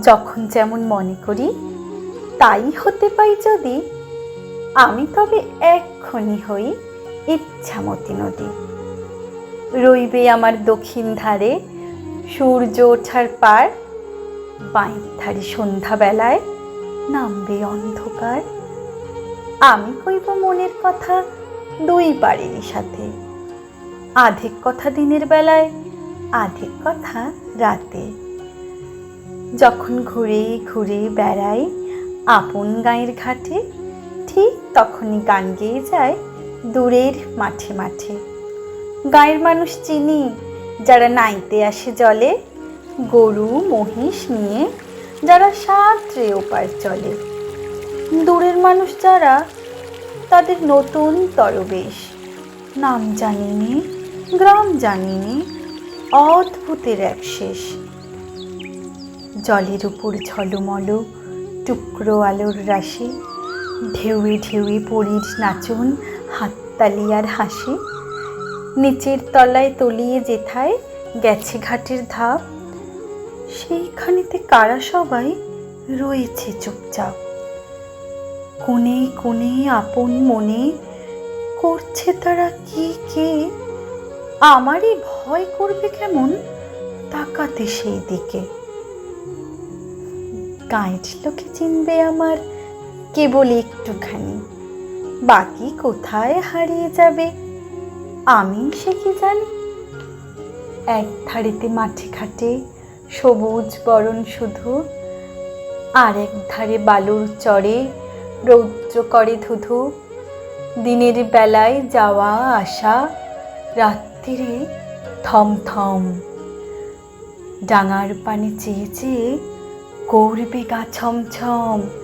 যখন যেমন মনে করি, তাই হতে পাই যদি। আমি তবে এক্ষণি হই ইচ্ছামতী নদী। রইবে আমার দক্ষিণ ধারে সূর্য ওঠার পার বাঁয়ের ধারে সন্ধ্যাবেলায় নামবে অন্ধকার। আমি কইব মনের কথা দুই পারেরই সাথে। আধেক কথা দিনের বেলায়, আধেক কথা রাতে। যখন ঘুরে ঘুরে বেড়াই, আপন গাঁয়ের ঘাটে, ঠিক তখনই গান গেয়ে যায় দূরের মাঠে মাঠে। গাঁয়ের মানুষ চিনি, যারা নাইতে আসে জলে, গরু, মহিষ নিয়ে যারা সাঁতরে ওপার চলে। দূরের মানুষ যারা, তাদের নতুন তরবেশ। নাম জানিনি, গ্রাম জানিনি, অদ্ভুতের এক শেষ। জলের উপর ঝলমল, টুকরো আলোর রাশি, ঢেউয়ে ঢেউয়ে পরির নাচন, হাততালি আর হাসি। নিচের তলায় তলিয়ে যেথায় গেছে ঘাটের ধাপ। সেইখানেতে কারা সবাই রয়েছে চুপচাপ। কোণে কোণে আপন মনে করছে তারা কি কে? আমারই ভয় করবে কেমন তাকাতে সেই দিকে গাঁয়ের লোকে চিনবে আমার, কেবল একটুখানি। বাকি কোথায় হারিয়ে যাবে, আমি সে কি জানি? এক ধারেতে মাঠে ঘাটে সবুজ বরণ শুধু, আর এক ধারে বালুর চরে রৌদ্র করে ধুধু। দিনের বেলায় যাওয়া আসা, রাত্রিরে থমথম। ডাঙার পানে চেয়ে চেয়ে 거울이 비가 점점